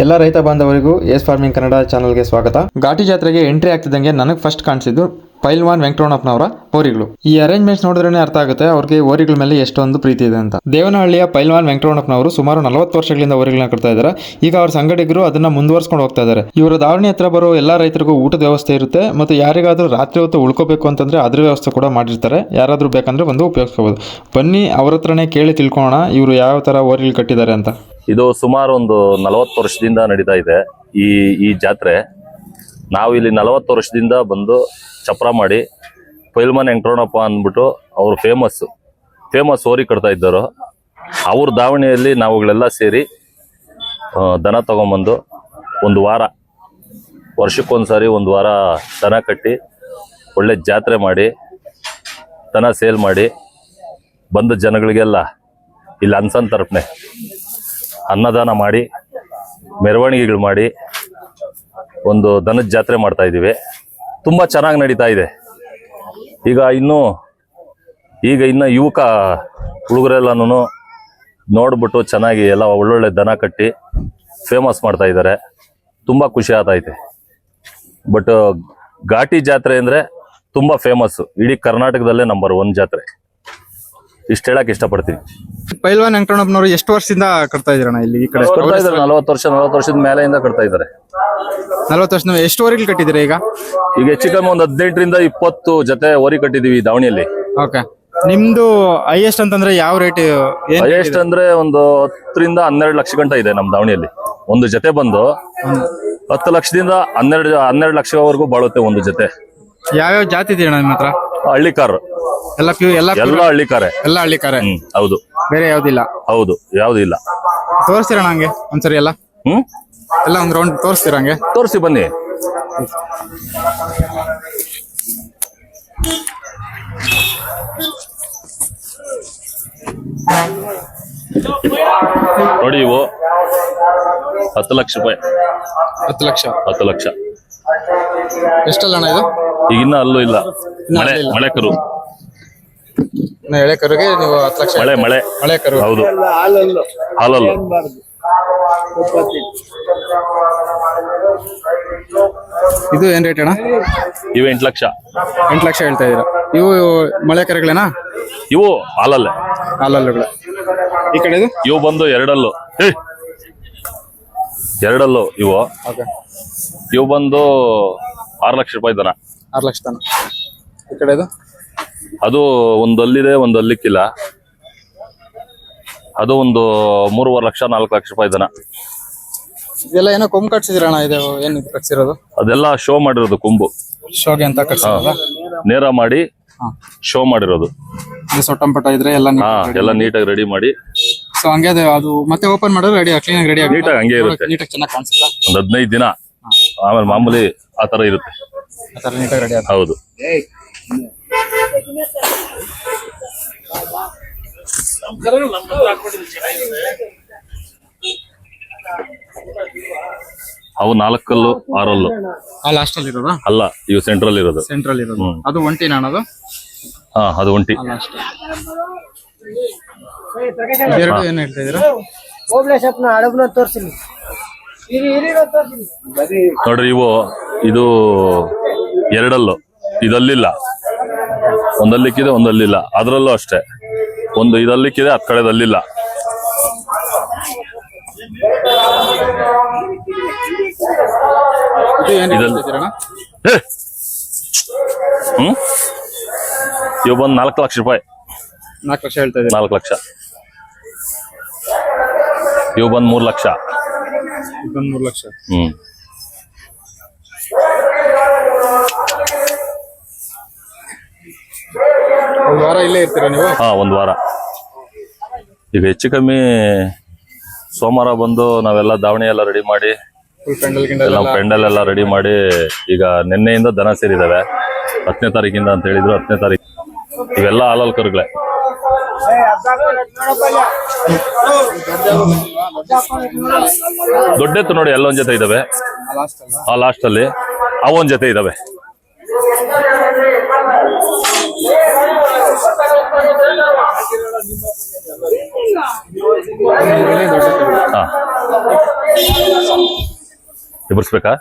ಎಲ್ಲ ರೈತ ಬಾಂಧವರಿಗೂ S farming Kannada ಚಾನಲ್ಗೆ ಸ್ವಾಗತ. ಘಾಟಿ ಜಾತ್ರೆಗೆ ಎಂಟ್ರಿ ಆಗ್ತಿದ್ದಂಗೆ ನನಗೆ ಫಸ್ಟ್ ಕಾಣಿಸಿದ್ದು ಪೈಲ್ವಾನ್ ವೆಂಕಟರಮಣಪ್ಪನವರ ಓರಿಗಳು ಈ ಅರೇಂಜ್ಮೆಂಟ್ಸ್ ನೋಡಿದ್ರೆ ಅರ್ಥ ಆಗುತ್ತೆ ಅವ್ರಿಗೆ ಓರಿಗಳ ಮೇಲೆ ಎಷ್ಟೊಂದು ಪ್ರೀತಿ ಇದೆ ಅಂತ. ದೇವನಹಳ್ಳಿಯ ಪೈಲ್ವಾನ್ ವೆಂಕಟರಮಣಪ್ಪನವರು ಸುಮಾರು ನಲವತ್ತು ವರ್ಷಗಳಿಂದ ಓರಿಗಳನ್ನ ಕಟ್ತಾ ಇದ್ದಾರೆ. ಈಗ ಅವ್ರ ಸಂಗಡಿಗರು ಅದನ್ನ ಮುಂದುವರ್ಸ್ಕೊಂಡು ಹೋಗ್ತಾ ಇದ್ದಾರೆ. ಇವರ ದಾವಣಿ ಹತ್ರ ಬರೋ ಎಲ್ಲಾ ರೈತರಿಗೂ ಊಟದ ವ್ಯವಸ್ಥೆ ಇರುತ್ತೆ ಮತ್ತು ಯಾರಿಗಾದ್ರೂ ರಾತ್ರಿ ಹೊತ್ತು ಉಳ್ಕೋಬೇಕು ಅಂತಂದ್ರೆ ಅದ್ರ ವ್ಯವಸ್ಥೆ ಕೂಡ ಮಾಡಿರ್ತಾರೆ. ಯಾರಾದರೂ ಬೇಕಂದ್ರೆ ಬಂದು ಉಪಯೋಗಿಸ್ಕೋಬಹುದು ಬನ್ನಿ ಅವ್ರ ಹತ್ರನೇ ಕೇಳಿ ತಿಳ್ಕೊಳ್ಳೋಣ ಇವರು ಯಾವ ತರ ಹೋರಿಗಳು ಕಟ್ಟಿದ್ದಾರೆ ಅಂತ. ಇದು ಸುಮಾರು ಒಂದು ನಲವತ್ತು ವರ್ಷದಿಂದ ನಡೀತಾ ಇದೆ. ಈ ಈ ಜಾತ್ರೆ ನಾವು ಇಲ್ಲಿ ನಲವತ್ತು ವರ್ಷದಿಂದ ಬಂದು ಚಪ್ರ ಮಾಡಿ ಪೈಲ್ಮನ್ ವೆಂಕಟರಣಪ್ಪ ಅಂದ್ಬಿಟ್ಟು ಅವರು ಫೇಮಸ್ ಫೇಮಸ್ ಓರಿ ಕಟ್ತಾ ಇದ್ದರು ಅವ್ರ ದಾವಣಿಯಲ್ಲಿ ನಾವುಗಳೆಲ್ಲ ಸೇರಿ ದನ ತಗೊಂಬಂದು ಒಂದು ವಾರ ವರ್ಷಕ್ಕೊಂದು ಸಾರಿ ಒಂದು ವಾರ ದನ ಕಟ್ಟಿ, ಒಳ್ಳೆ ಜಾತ್ರೆ ಮಾಡಿ, ದನ ಸೇಲ್ ಮಾಡಿ, ಬಂದ ಜನಗಳಿಗೆಲ್ಲ ಇಲ್ಲಿ ಅನ್ಸನ್ ತರಪ್ನೆ, ಅನ್ನದಾನ ಮಾಡಿ, ಮೆರವಣಿಗೆಗಳು ಮಾಡಿ, ಒಂದು ದನದ ಜಾತ್ರೆ ಮಾಡ್ತಾ ಇದ್ದೀವಿ. ತುಂಬ ಚೆನ್ನಾಗಿ ನಡೀತಾ ಇದೆ. ಈಗ ಇನ್ನು ಈಗ ಇನ್ನು ಯುವಕ ಹುಡುಗರೆಲ್ಲನೂ ನೋಡ್ಬಿಟ್ಟು ಚೆನ್ನಾಗಿ ಎಲ್ಲ ಒಳ್ಳೊಳ್ಳೆ ದನ ಕಟ್ಟಿ ಫೇಮಸ್ ಮಾಡ್ತಾ ಇದ್ದಾರೆ. ತುಂಬ ಖುಷಿ ಆಗ್ತೈತೆ ಬಟ್ ಘಾಟಿ ಜಾತ್ರೆ ಅಂದರೆ ತುಂಬ ಫೇಮಸ್ ಇಡೀ ಕರ್ನಾಟಕದಲ್ಲೇ ನಂಬರ್ ಒನ್ ಜಾತ್ರೆ. ಇಷ್ಟು ಹೇಳಕ್ ಇಷ್ಟಪಡ್ತೀನಿ. ಪೈಲ್ವಾನ್ ವೆಂಕಟರಮಣಪ್ಪನವರು ಎಷ್ಟು ವರ್ಷದಿಂದ ಕಟ್ತಾ ಇದ್ರಣ್ಣ ಇಲ್ಲಿ ಈ ಕಡೆ? ಇದ್ದಾರೆ ನಲವತ್ತು ವರ್ಷ ನಲವತ್ತು ವರ್ಷದ ಮೇಲೆಯಿಂದ ಕಟ್ತಾ ಇದ್ದಾರೆ. ನಲವತ್ತು ವರ್ಷ ಎಷ್ಟು ಓರಿಗಳು ಕಟ್ಟಿದ್ದೀರಾ ಈಗ? ಈಗ ಹೆಚ್ಚು ಕಮ್ಮಿ ಒಂದು ಹದಿನೆಂಟರಿಂದ ಇಪ್ಪತ್ತು ಜೊತೆ ಓರಿ ಕಟ್ಟಿದೀವಿ ದಾವಣಿಯಲ್ಲಿ. ಓಕೆ. ನಿಮ್ದು ಹೈಯೆಸ್ಟ್ ಅಂತಂದ್ರೆ ಯಾವ ರೇಟ್ ಹೈಯೆಸ್ಟ್ ಅಂದ್ರೆ ಒಂದು ಹತ್ತರಿಂದ ಹನ್ನೆರಡು ಲಕ್ಷ ಗಂಟ ಇದೆ ನಮ್ಮ ದಾವಣಿಯಲ್ಲಿ. ಒಂದು ಜೊತೆ ಬಂದು ಹತ್ತು ಲಕ್ಷದಿಂದ ಹನ್ನೆರಡು ಹನ್ನೆರಡು ಲಕ್ಷವರೆಗೂ ಬಾಳುತ್ತೆ ಒಂದು ಜೊತೆ. ಯಾವ್ಯಾವ ಜಾತಿ ಇದೆಯಣ್ಣ ನಿಮ್ಮ ಹತ್ರ? ಹಳ್ಳಿ ಕಾರ್. ಎಲ್ಲ ಪ್ಯೂ ಎಲ್ಲ ಎಲ್ಲ ಹಳ್ಳಿ ಕಾರೆ. ಎಲ್ಲ ಹಳ್ಳಿ ಕಾರೆ. ಹ್ಮ್ ಹೌದು. ಬೇರೆ ಯಾವ್ದಿಲ್ಲ? ಹೌದು ಯಾವ್ದು ಇಲ್ಲ ತೋರಿಸ್ತೀರಣ್ಣ ಹಂಗೆ ಒಂದ್ಸರಿ ಎಲ್ಲ? ಹ್ಮ್? ಎಲ್ಲ ಒಂದು ರೌಂಡ್ ತೋರಿಸ್ತೀರಂಗೆ ತೋರಿಸಿ ಬನ್ನಿ. ನೋಡಿ ಇವು ಹತ್ತು ಲಕ್ಷ ರೂಪಾಯಿ. ಹತ್ತು ಲಕ್ಷ. ಹತ್ತು ಲಕ್ಷ. ಎಷ್ಟಲ್ಲ ಅಣ್ಣ ಇದು? ಈಗ ಇನ್ನ ಅಲ್ಲೂ ಇಲ್ಲ. ಮಳೆ. ಮಳೆ ಕರು. ಎಳೆ ಕರುಗೆ ನೀವು ಹತ್ತು ಲಕ್ಷ ಮಳೆ ಮಳೆ. ಮಳೆ ಕರು. ಹೌದು. ಹಾಲಲ್ಲು. ಇದು ಏನ್ ರೇಟ್ ಅಣ್ಣ? ಇವು ಎಂಟು ಲಕ್ಷ. ಎಂಟು ಲಕ್ಷ ಹೇಳ್ತಾ ಇದ್ದೀರಾ. ಇವು ಮಳೆ ಕರೆಗಳೇನಾ? ಇವು ಹಾಲಲ್ಲೇ. ಹಾಲಲ್ಲುಗಳು. ಈ ಕಡೆದು ಇವು ಬಂದು ಎರಡಲ್ಲು! ಎರಡಲ್ಲು ಇವು. ಓಕೆ. ಇವು ಬಂದು ಆರು ಲಕ್ಷ ರೂಪಾಯಿ ದನ. ಆರು ಲಕ್ಷ ತನ. ಈ ಕಡೆದು ಅದು ಒಂದಲ್ಲಿದೆ ಒಂದಲ್ಲಿಕ್ಕಿಲ್ಲ. ಅದು ಒಂದು ಮೂರುವರೆ ಲಕ್ಷ ನಾಲ್ಕು ಲಕ್ಷ ರೂಪಾಯಿ ದನ. ಇದೆಲ್ಲ ಏನೋ ಕೊಂಬ್ ಕಟ್ಸಿದಿರಣ್ಣ ಇದು ಏನ್ ಇದು ಕಟ್ಸಿರೋದು? ಅದೆಲ್ಲ ಶೋ ಮಾಡಿರೋದು ಕೊಂಬು. ಶೋಗೆ ಅಂತ ಕಟ್ಸಿರೋದ? ನೇರ ಮಾಡಿ ಶೋ ಮಾಡಿರೋದು. ಇದು ಸೊಟ್ಟಂಪಟ ಇದ್ರೆ ಎಲ್ಲ ಹಾ ಎಲ್ಲ ನೀಟಾಗಿ ರೆಡಿ ಮಾಡಿ. ಸೊ ಹಂಗೆ ಅದು ಅದು ಮತ್ತೆ ಓಪನ್ ಮಾಡಿದ್ರೆ ರೆಡಿ ಕ್ಲೀನ್ ಆಗಿ ರೆಡಿ ನೀಟಾಗಿ ಹಂಗೆ ಇರುತ್ತೆ. ನೀಟಾಗಿ ಚೆನ್ನಾಗಿ ಕಾಣಿಸುತ್ತಾ? ಒಂದು ಹದಿನೈದು ದಿನ. ಆಮೇಲೆ ಮಾಮೂಲಿ ಆ ತರ ಇರುತ್ತೆ. ಆ ಥರ ನೀಟಾಗಿ ರೆಡಿ ಆಗುತ್ತೆ. ಹೌದು. ಅವು ನಾಲ್ಕಲ್ಲು ಆರಲ್ಲು. ಆ ಲಾಸ್ಟ್ ಅಲ್ಲಿ ಇರೋದಾ? ಅಲ್ಲ ಇವು ಸೆಂಟ್ರಲ್ ಇರೋದು. ಸೆಂಟ್ರಲ್ ಇರೋದು. ಅದು ಒಂಟಿ ನಾನದು? ಹಾ ಅದು ಒಂಟಿ. ಲಾಸ್ಟ್. ಎರಡು ಏನ್ ಹೇಳ್ತಾ ಇದೀರಾ ನೋಡ್ರಿ ಇವು ಇದು ಎರಡಲ್ಲು. ಇದಲ್ಲಿಲ್ಲ. ಒಂದಲ್ಲಿಕ್ಕಿದೆ ಒಂದಲ್ಲಿಲ್ಲ. ಅದರಲ್ಲೂ ಅಷ್ಟೇ. ಒಂದು ಇದಲ್ಲಿಕ್ಕಿದೆ ಹತ್ ಕಡೆದಲ್ಲಿಲ್ಲ! ಹ್ಮ್? ಇವು ಬಂದು ನಾಲ್ಕು ಲಕ್ಷ ರೂಪಾಯಿ. ನಾಲ್ಕು ಲಕ್ಷ ಹೇಳ್ತಾ ಇದ್ದೀವಿ ನಾಲ್ಕು ಲಕ್ಷ. ಇವು ಬಂದು ಮೂರು ಲಕ್ಷ. ಮೂರು ಲಕ್ಷ. ಹ್ಮ್. ಒಂದು ವಾರ ಇಲ್ಲೇ ಇರ್ತೀರಾ ನೀವು? ಹಾ ಒಂದು ವಾರ. ಈಗ ಹೆಚ್ಚು ಕಮ್ಮಿ ಸೋಮವಾರ ಬಂದು ನಾವೆಲ್ಲ ದಾವಣಿ ಎಲ್ಲ ರೆಡಿ ಮಾಡಿ ಫುಲ್ ಪೆಂಡಲ್ ಗಿಂಡಲ್ ಎಲ್ಲ ಎಲ್ಲ ಪೆಂಡಲ್ ಎಲ್ಲ ರೆಡಿ ಮಾಡಿ ಈಗ ನಿನ್ನೆಯಿಂದ ದನ ಸೇರಿದಾವೆ. ಹತ್ತನೇ ತಾರೀಕಿಂದ ಅಂತ ಹೇಳಿದ್ರು ಹತ್ತನೇ ತಾರೀಕು. ಇವೆಲ್ಲ ಹಾಲಲ್ ಕರುಗಳೇ ದೊಡ್ಡೆತ್ತು ನೋಡಿ ಎಲ್ಲೊಂದ್ ಜೊತೆ ಇದಾವೆ. ಆ ಲಾಸ್ಟ್ ಅಲ್ಲಿ. ಅವೊಂದ್ ಜೊತೆ ಇದಾವೆ. ಹಾ. ಎಬ್ಬರಿಸ್ಬೇಕಾ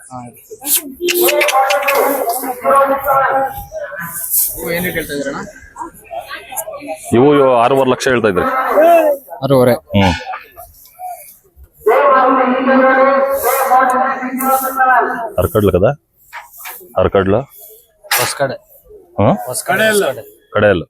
ಇವು ಆರೂವರೆ ಲಕ್ಷ ಹೇಳ್ತಾ ಇದ್ರಿ. ಆರೂವರೆ. ಹ್ಮ್. ಅರ್ಕಡ್ಲ ಕದ? ಅರ್ಕಡ್ಲ? ಕಡೆ ಹ್ಮ್? ಹೊಸಕಡೆ ಕಡೆ ಅಲ್ಲ.